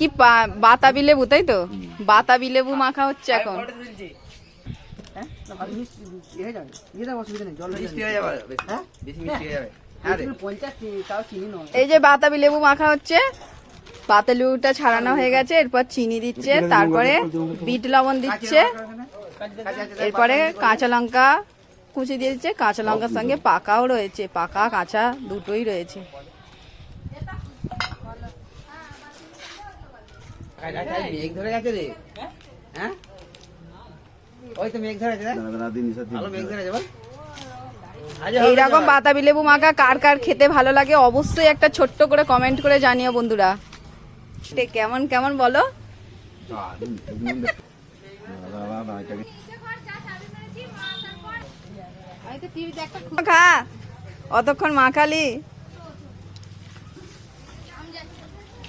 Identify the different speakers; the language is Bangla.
Speaker 1: কি পা- বাতাবি লেবু তাই তো? বাতাবি লেবু মাখা হচ্ছে এখন।
Speaker 2: হ্যাঁ? ইয়ে হয়ে হয়ে
Speaker 3: হয়ে।
Speaker 2: হ্যাঁ?
Speaker 3: হয়ে হ্যাঁ
Speaker 1: এই যে বাতাবি লেবু মাখা হচ্ছে পাতা লেবুটা ছাড়ানো হয়ে গেছে এরপর চিনি দিচ্ছে তারপরে বিট লবণ দিচ্ছে এরপরে কাঁচা লঙ্কা কুচি দিয়ে দিচ্ছে কাঁচা লঙ্কার সঙ্গে পাকাও রয়েছে পাকা কাঁচা দুটোই রয়েছে।
Speaker 3: মেঘ ধরে গেছে রে। হ্যাঁ? ওই তো মেঘ ধরে গেছে ভালো মেঘ ধরে গেছে বল। আজ হবে
Speaker 1: এইরকম। বাতাবি লেবু মাখা কার কার খেতে ভালো লাগে অবশ্যই একটা ছোট্ট করে কমেন্ট করে জানিও বন্ধুরা। কেমন কেমন বলো? খা অতক্ষণ মাখালি।